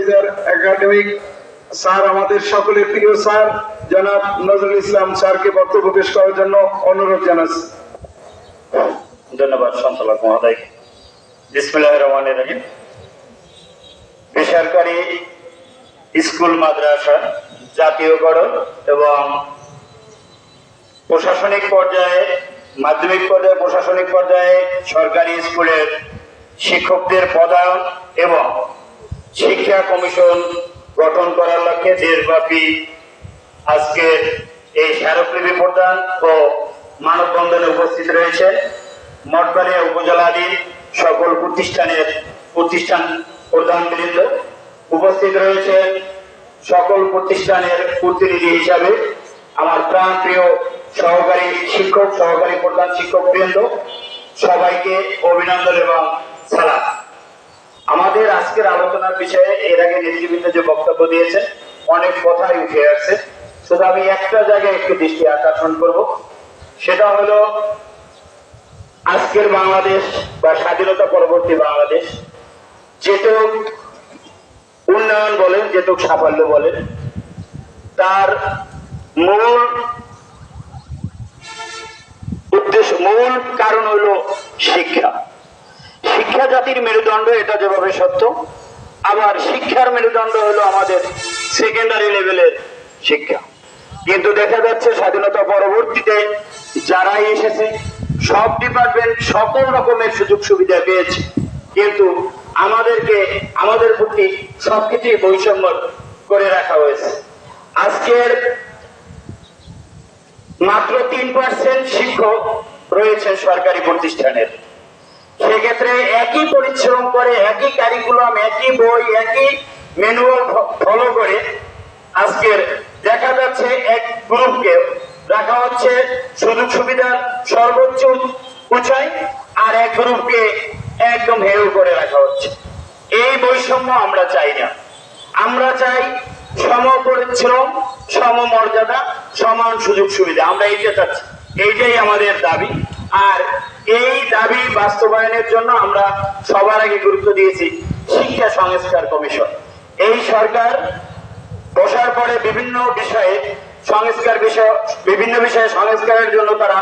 Supervisor academic sir, আমাদের সকলের প্রিয় স্যার, জনাব নজরুল ইসলাম স্যারকে বক্তব্য পেশ করার জন্য অনুরোধ জানাচ্ছি। ধন্যবাদ, সঞ্চালক মহোদয়। বিসমুল্লাহ রহমান রহিম। বেসরকারি স্কুল, মাদ্রাসা জাতীয়করণ এবং প্রশাসনিক পর্যায়ে, মাধ্যমিক পর্যায়ে, প্রশাসনিক পর্যায়ে সরকারি স্কুলের শিক্ষকদের পদায়ন এবং শিক্ষা কমিশন গঠন করার লক্ষ্যে দেশব্যাপী আজকের এই স্মারকলিপি প্রদান ও মানববন্ধনে উপস্থিত রয়েছে। মঠবাড়িয়া উপজেলাধীন সকল প্রতিষ্ঠানের প্রতিষ্ঠান প্রধান প্রধানবৃন্দ উপস্থিত রয়েছে। সকল প্রতিষ্ঠানের প্রতিনিধি হিসাবে আমার প্রাণ প্রিয় সহকারী শিক্ষক, সহকারী প্রধান শিক্ষক বৃন্দ সবাইকে অভিনন্দন এবং সালাম। আমাদের আজকের আলোচনার বিষয়ে এর আগে নেতৃবৃন্দ যে বক্তব্য দিয়েছে অনেক কথাই উঠে আসছে। শুধু আমি একটা জায়গায় একটু দৃষ্টি আকর্ষণ করব। সেটা হলো আজকের বাংলাদেশ বা স্বাধীনতা পরবর্তী বাংলাদেশ, যেটুক উন্নয়ন বলেন, যেটুক সাফল্য বলেন, তার মূল উদ্দেশ্য, মূল কারণ হলো শিক্ষা। শিক্ষা জাতির মেরুদণ্ড, এটা যেভাবে সত্য, আবার শিক্ষার মেরুদণ্ড হলো আমাদের সেকেন্ডারি লেভেলের শিক্ষা। কিন্তু দেখা যাচ্ছে স্বাধীনতা পরবর্তীতে যারাই এসেছে, সব ডিপার্টমেন্ট সকল রকমের সুযোগ সুবিধা পেয়েছে। কিন্তু আমাদেরকে, আমাদের প্রতি সবকিছুই বৈষম্য করে রাখা হয়েছে। আজকের মাত্র তিন পার্সেন্ট শিক্ষক রয়েছে সরকারি প্রতিষ্ঠানের। সেক্ষেত্রে একই পরিশ্রম করে, একই কারিকুলাম একই বই, একই ম্যানুয়াল ফলো করে আজকের দেখা যাচ্ছে এক গ্রুপকে রাখা হচ্ছে সুযোগ সুবিধার সর্বোচ্চ উঁচাই আর এক গ্রুপকে একদম হেউ করে রাখা হচ্ছে। এই বৈষম্য আমরা চাই না। আমরা চাই সম পরিশ্রম, সম মর্যাদা, সমান সুযোগ সুবিধা। আমরা এইটা চাচ্ছি। এইটাই আমাদের দাবি। আর এই দাবি বাস্তবায়নের জন্য আমরা সবার আগে গুরুত্ব দিয়েছি শিক্ষা সংস্কার কমিশন। এই সরকার বসার পরে বিভিন্ন বিষয়ে সংস্কার বিষয়, বিভিন্ন বিষয়ে সংস্কারের জন্য তারা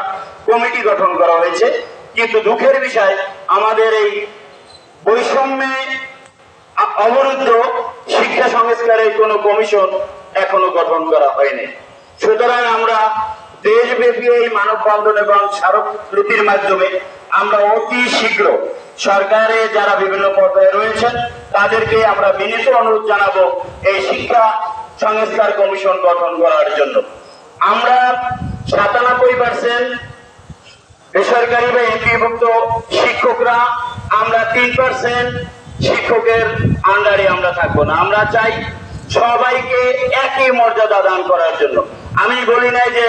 কমিটি গঠন করা হয়েছে। কিন্তু দুঃখের বিষয়, আমাদের এই বৈষম্যে অবরুদ্ধ শিক্ষা সংস্কারের কোনো কমিশন এখনও গঠন করা হয়নি। সুতরাং আমরা দেশব্যাপী এই মানববন্ধন এবং স্মারকলিপির মাধ্যমে আমরা অতি শীঘ্র সরকারে যারা বিভিন্ন পর্যায়ে রয়েছেন, তাদেরকে আমরা বিনীত অনুরোধ জানাব এই শিক্ষা সংস্কার কমিশন গঠন করার জন্য। আমরা সাতানব্বই পার্সেন্ট বেসরকারি বা এমপিভুক্ত শিক্ষকরা, আমরা তিন পার্সেন্ট শিক্ষকের আন্ডারে আমরা থাকব না। আমরা চাই সবাইকে একই মর্যাদা দান করার জন্য। আমি বলি নাই যে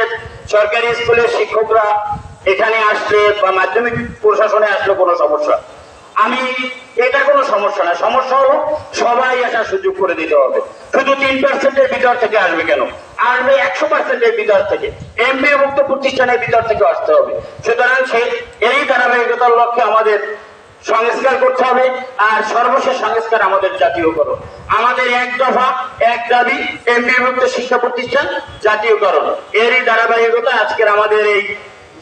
সরকারি স্কুলের শিক্ষকরা এখানে আসলে বা মাধ্যমিক প্রশাসনে আসলে কোনো সমস্যা। আমি, এটা কোনো সমস্যা না। সমস্যা হলো সবাই আসার সুযোগ করে দিতে হবে। শুধু তিন পার্সেন্টের ভিতর থেকে আসবে কেন? আসবে একশো পার্সেন্টের ভিতর থেকে। এমবি মুক্ত প্রতিষ্ঠানের ভিতর থেকে আসতে হবে। সুতরাং সেই, এই ধারাবাহিকতার লক্ষ্যে আমাদের সংস্কার করতে হবে, আর সর্বশেষ সংস্কার আমাদের জাতীয়করণ আমাদের এক দফা, এক দাবি এমবি মুক্ত শিক্ষা প্রতিষ্ঠান জাতীয়করণ। এরই ধারাবাহিকতা আজকের আমাদের এই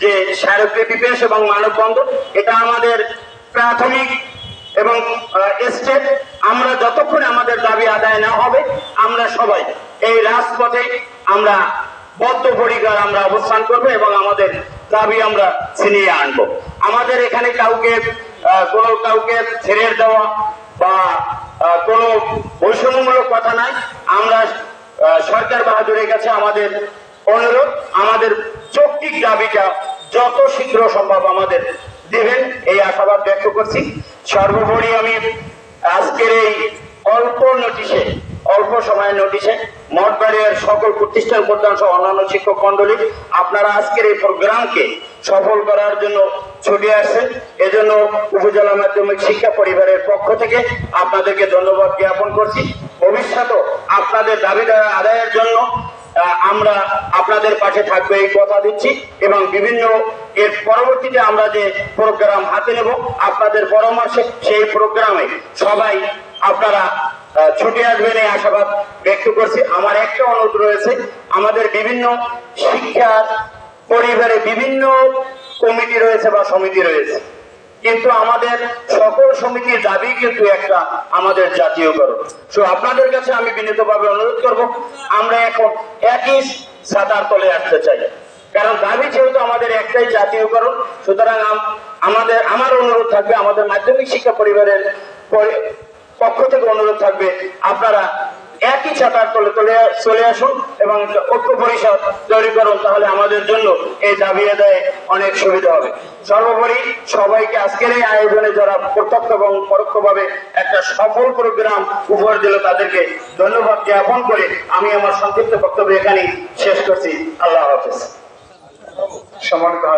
যে স্মারকলিপি পেশ এবং মানববন্ধন, এটা আমাদের প্রাথমিক এবং স্টেট আমরা যতক্ষণ আমাদের দাবি আদায় না হবে, আমরা সবাই এই রাজপথে আমরা বদ্ধপরিকার আমরা অবস্থান করব এবং আমাদের দাবি আমরা ছিনিয়ে আনব। আমাদের এখানে কাউকে কোনো কাউকে ছেড়ে দেওয়া বা কোনো বৈষম্যমূলক কথা নাই। আমরা সরকার বাহাদুরের কাছে আমাদের অনুরোধ, আমাদের যৌক্তিক দাবিটা যত শীঘ্র সম্ভব আমাদের দেবেন, এই আশাবাদ ব্যক্ত করছি। সর্বোপরি আমি আজকের এই অল্প নোটিশে, অল্প সময়ের নোটিশে মঠবাড়িয়ার সকল প্রতিষ্ঠান প্রধান সহ অন্যান্য শিক্ষক মন্ডলী আপনারা আজকের এই প্রোগ্রামকে সফল করার জন্য ছুটে আসছেন এজন্য উপজেলা মাধ্যমিক শিক্ষা পরিবারের পক্ষ থেকে আপনাদেরকে ধন্যবাদ জ্ঞাপন করছি। ভবিষ্যতেও আপনাদের দাবি আদায়ের জন্য আমরা আপনাদের পাশে থাকবে এই কথা দিচ্ছি এবং বিভিন্ন এর পরবর্তীতে আমরা যে প্রোগ্রাম হাতে নেব, আপনাদের পরামর্শে সেই প্রোগ্রামে সবাই আপনারা ছুটে আসবেন এই আশাবাদ ব্যক্ত করছি। আমার একটা অনুরোধ রয়েছে, আমাদের বিভিন্ন শিক্ষার পরিবারে বিভিন্ন কমিটি রয়েছে বা সমিতি রয়েছে। কিন্তু আমাদের সকল সমিতির দাবি কিন্তু একটা আমাদের জাতীয়করণ। তো আপনাদের কাছে আমি বিনীতভাবে অনুরোধ করব, আমরা এখন একই ছাতার তলে আসতে চাই। কারণ দাবি যেহেতু আমাদের একটাই জাতীয়করণ, সুতরাং আমাদের আমার অনুরোধ থাকবে, আমাদের মাধ্যমিক শিক্ষা পরিবারের পরি- পক্ষ থেকে অনুরোধ থাকবে, আপনারা একই ছাতার তলে তলে চলে আসুন এবং ঐক্য পরিষদ তৈরি করুন, তাহলে আমাদের জন্য এই দাবি আদায়ে অনেক সুবিধা হবে। সর্বোপরি সবাইকে আজকের এই আয়োজনে যারা প্রত্যক্ষ এবং পরোক্ষভাবে একটা সফল প্রোগ্রাম উপহার দিল, তাদেরকে ধন্যবাদ জ্ঞাপন করে আমি আমার সংক্ষিপ্ত বক্তব্য এখানেই শেষ করছি। আল্লাহ হাফেজ। হাজির